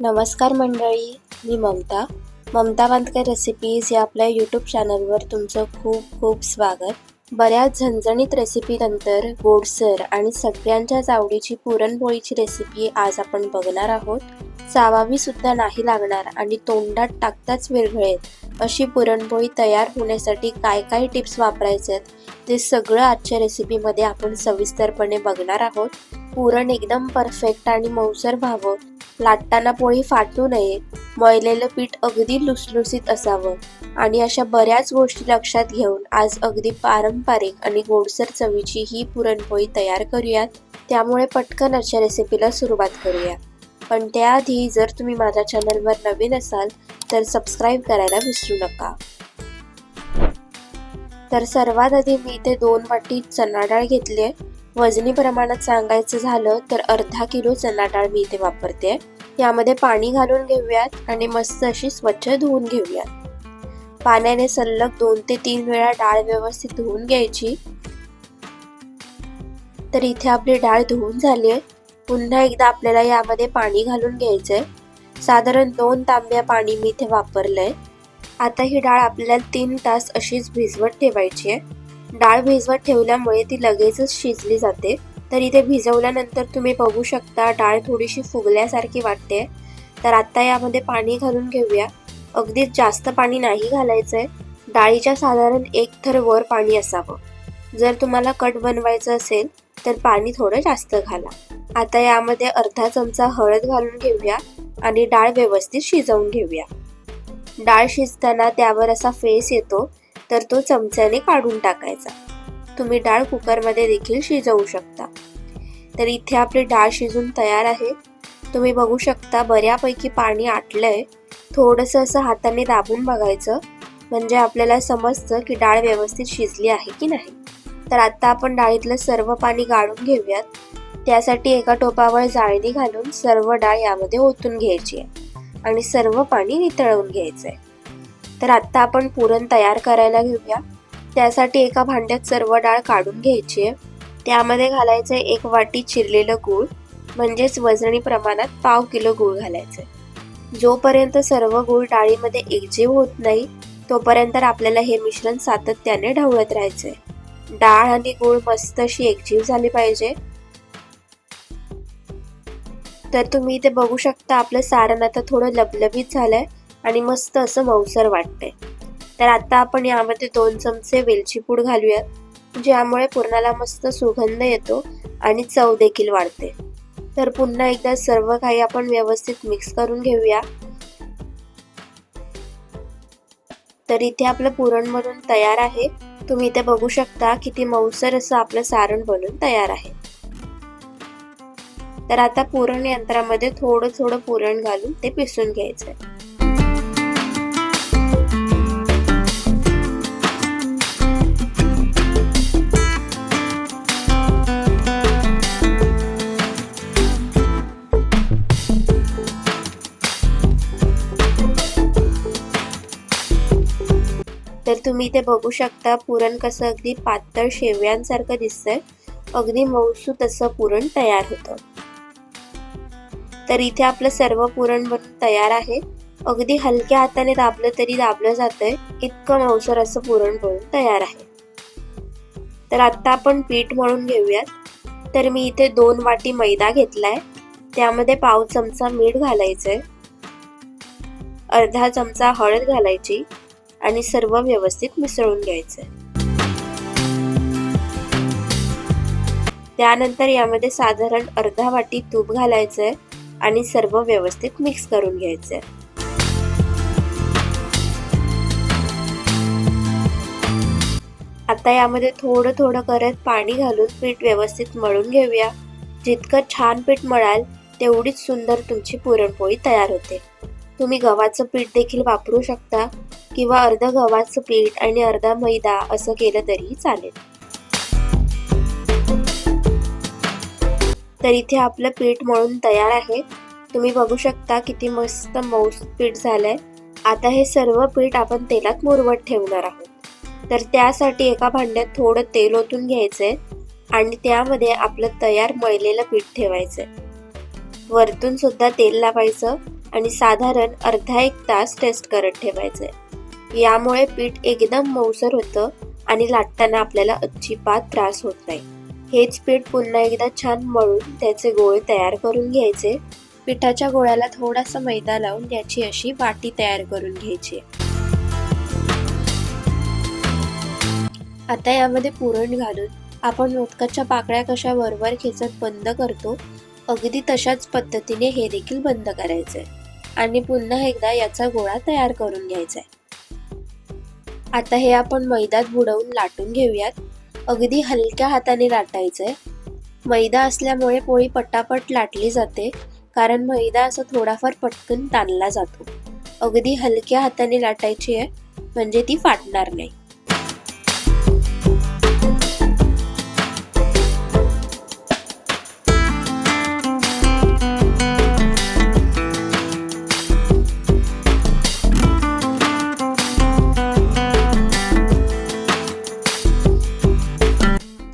नमस्कार मंडळी मी ममता. ममता बांदकर रेसिपीज या आपल्या यूट्यूब चॅनलवर तुमचं खूप खूप स्वागत. बऱ्याच झणझणीत रेसिपीनंतर गोडसर आणि सगळ्यांच्याच आवडीची पुरणपोळीची रेसिपी आज आपण बघणार आहोत. चावावी सुद्धा नाही लागणार आणि तोंडात टाकताच विरघळेल अशी पुरणपोळी तयार होण्यासाठी काय काय टिप्स वापरायचे ते सगळं आजच्या रेसिपीमध्ये आपण सविस्तरपणे बघणार आहोत. पुरण एकदम परफेक्ट आणि मऊसर व्हावं. लाटताना पोळी फाटू नये. मळलेलं पीठ अगदी लुसलुसीत असावं. आणि अशा बऱ्याच गोष्टी लक्षात घेऊन आज अगदी पारंपरिक आणि गोडसर चवीची ही पुरणपोळी तयार करूयात. त्यामुळे पटकन अशा रेसिपीला सुरुवात करूया. पण त्याआधी जर तुम्ही माझ्या चॅनलवर नवीन असाल तर सबस्क्राईब करायला विसरू नका. तर सर्वात आधी मी इथे दोन वाटी चणा डाळ घेतली आहे वजनी प्रमाणात सांगायचं झालं तर अर्धा किलो चना डाळ मी इथे वापरते. यामध्ये पाणी घालून घेऊयात आणि मस्त अशी स्वच्छ धुवून घेऊयात. पाण्याने सलग दोन ते तीन वेळा डाळ व्यवस्थित धुवून घ्यायची. तर इथे आपली डाळ धुवून झाली आहे. पुन्हा एकदा आपल्याला यामध्ये पाणी घालून घ्यायचंय. साधारण दोन तांब्या पाणी मी इथे वापरलंय. आता ही डाळ आपल्याला तीन तास अशीच भिजवत ठेवायची आहे. डाळ भिजवत ठेवल्यामुळे ती लगेचच शिजली जाते. तर इथे भिजवल्यानंतर तुम्ही बघू शकता डाळ थोडीशी फुगल्यासारखी वाटते. तर आत्ता यामध्ये पाणी घालून घेऊया. अगदीच जास्त पाणी नाही घालायचंय. डाळीच्या साधारण एक थर वर पाणी असावं. जर तुम्हाला कट बनवायचं असेल तर पाणी थोडं जास्त घाला. आता यामध्ये अर्धा चमचा हळद घालून घेऊया आणि डाळ व्यवस्थित शिजवून घेऊया. डाळ शिजताना त्यावर असा फेस येतो तर तो चमच्याने काढून टाकायचा. तुम्ही डाळ कुकरमध्ये देखील शिजवू शकता. तर इथे आपली डाळ शिजून तयार आहे. तुम्ही बघू शकता बऱ्यापैकी पाणी आटलंय. थोडंसं असं हाताने दाबून बघायचं. म्हणजे आपल्याला समजतं की डाळ व्यवस्थित शिजली आहे की नाही. तर आता आपण डाळीतलं सर्व पाणी गाळून घेऊयात. त्यासाठी एका टोपावर जाळणी घालून सर्व डाळ यामध्ये ओतून घ्यायची आहे. आणि सर्व पाणी नितळवून आहे तर आत्ता आपण पुरण तयार करायला घेऊया. त्यासाठी एका भांड्यात सर्व डाळ काढून घ्यायची आहे. त्यामध्ये घालायचं एक वाटी चिरलेलं गूळ म्हणजेच वजनी प्रमाणात पाव किलो गूळ घालायचं जोपर्यंत सर्व गूळ डाळीमध्ये एकजीव होत नाही तोपर्यंत आपल्याला हे मिश्रण सातत्याने ढवळत राहायचंय. डाळ आणि गूळ मस्त अशी एकजीव झाली पाहिजे. तर तुम्ही इथे बघू शकता आपलं सारण आता थोडं लबलबीत झालंय. आणि मस्त असं मऊसर वाटते तर आता आपण यामध्ये दोन चमचे वेलची पूड घालूयात ज्यामुळे पुरणाला मस्त सुगंध येतो आणि चव देखील वाढते. तर पुन्हा एकदा सर्व काही आपण व्यवस्थित मिक्स करून घेऊया. तर इथे आपलं पुरण बनून तयार आहे. तुम्ही इथे बघू शकता किती मऊसर असं आपलं सारण बनून तयार आहे. तर आता पुरण यंत्रामध्ये थोडं थोडं पुरण घालून ते पिसून घ्यायचंय. तर तुम्ही इथे बघू शकता पुरण कसं अगदी पातळ शेवयांसारखं दिसतंय. अगदी मऊसूत असं पुरण तयार होतं. तर इथे आपलं सर्व पुरण बनून तयार आहे. अगदी हलक्या हाताने दाबलं तरी दाबलं जातंय. इतकं मऊसर असं पुरण बनून तयार आहे. तर आता आपण पीठ मळून घेऊयात. तर मी इथे दोन वाटी मैदा घेतलाय. त्यामध्ये पाव चमचा मीठ घालायचंय. अर्धा चमचा हळद घालायची. आणि सर्व व्यवस्थित मिसळून घ्यायचं. त्यानंतर यामध्ये साधारण अर्धा वाटी तूप घालायचंय आणि सर्व व्यवस्थित मिक्स करून घ्यायचंय. आता यामध्ये थोडं थोडं करत पाणी घालून पीठ व्यवस्थित मळून घेऊया. जितकं छान पीठ मळाल तेवढीच सुंदर तुमची पुरणपोळी तयार होते. तुम्ही गव्हाचं पीठ देखील वापरू शकता किंवा अर्ध गव्हाचं पीठ आणि अर्धा मैदा असं केलं तरीही चालेल. तर इथे आपलं पीठ मळून तयार आहे. तुम्ही बघू शकता किती मस्त मऊस पीठ झालंय. आता हे सर्व पीठ आपण तेलात मुरवत ठेवणार आहोत. तर त्यासाठी एका भांड्यात थोडं तेल ओतून घ्यायचंय आणि त्यामध्ये आपलं तयार मळलेलं पीठ ठेवायचंय. वरतून सुद्धा तेल लावायचं. आणि साधारण अर्धा एक तास टेस्ट करत ठेवायचे यामुळे पीठ एकदम मऊसर होतं आणि लाटताना आपल्याला अजिबात त्रास होत नाही. हेच पीठ पुन्हा एकदा छान मळून त्याचे गोळे तयार करून घ्यायचे. पिठाच्या गोळ्याला थोडासा मैदा लावून याची अशी वाटी तयार करून घ्यायची. आता यामध्ये पुरण घालून आपण मोदकाच्या पाकळ्या कशा वरवर खेचत बंद करतो अगदी तशाच पद्धतीने हे देखील बंद करायचंय. आणि पुन्हा एकदा याचा गोळा तयार करून घ्यायचा आहे. आता हे आपण मैद्यात बुडवून लाटून घेऊयात. अगदी हलक्या हाताने लाटायचंय. मैदा असल्यामुळे पोळी पटापट लाटली जाते कारण मैदा असा थोडाफार पटकन ताणला जातो. अगदी हलक्या हाताने लाटायची आहे म्हणजे ती फाटणार नाही.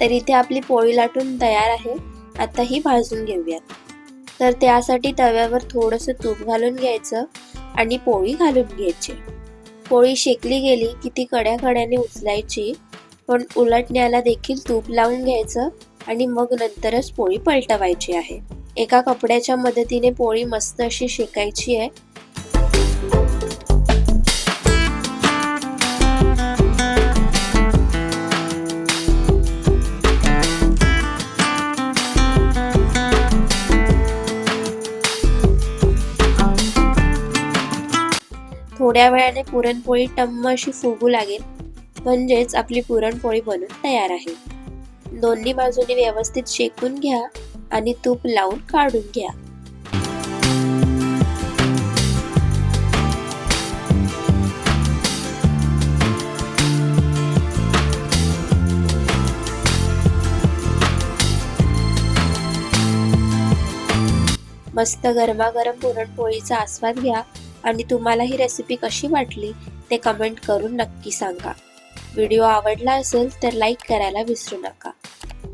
तर इथे आपली पोळी लाटून तयार आहे. आता ही भाजून घेऊयात. तर त्यासाठी तव्यावर थोडंसं तूप घालून घ्यायचं आणि पोळी घालून घ्यायची. पोळी शेकली गेली की ती कड्या कड्याने उचलायची. पण उलटण्याला देखील तूप लावून घ्यायचं आणि मग नंतरच पोळी पलटवायची आहे. एका कपड्याच्या मदतीने पोळी मस्त अशी शेकायची आहे. थोड्या वेळाने पुरणपोळी टम्म अशी फुगू लागेल. म्हणजेच आपली पुरणपोळी बनून तयार आहे. दोन्ही बाजूनी व्यवस्थित शेकून घ्या आणि तूप लावून काढून घ्या. मस्त गरमागरम पुरणपोळीचा आस्वाद घ्या. आणि तुम्हाला ही रेसिपी कशी वाटली ते कमेंट करून नक्की सांगा. व्हिडिओ आवडला असेल तर लाईक करायला विसरू नका.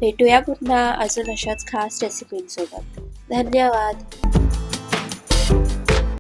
भेटूया पुन्हा अजून अशाच खास रेसिपींसोबत धन्यवाद.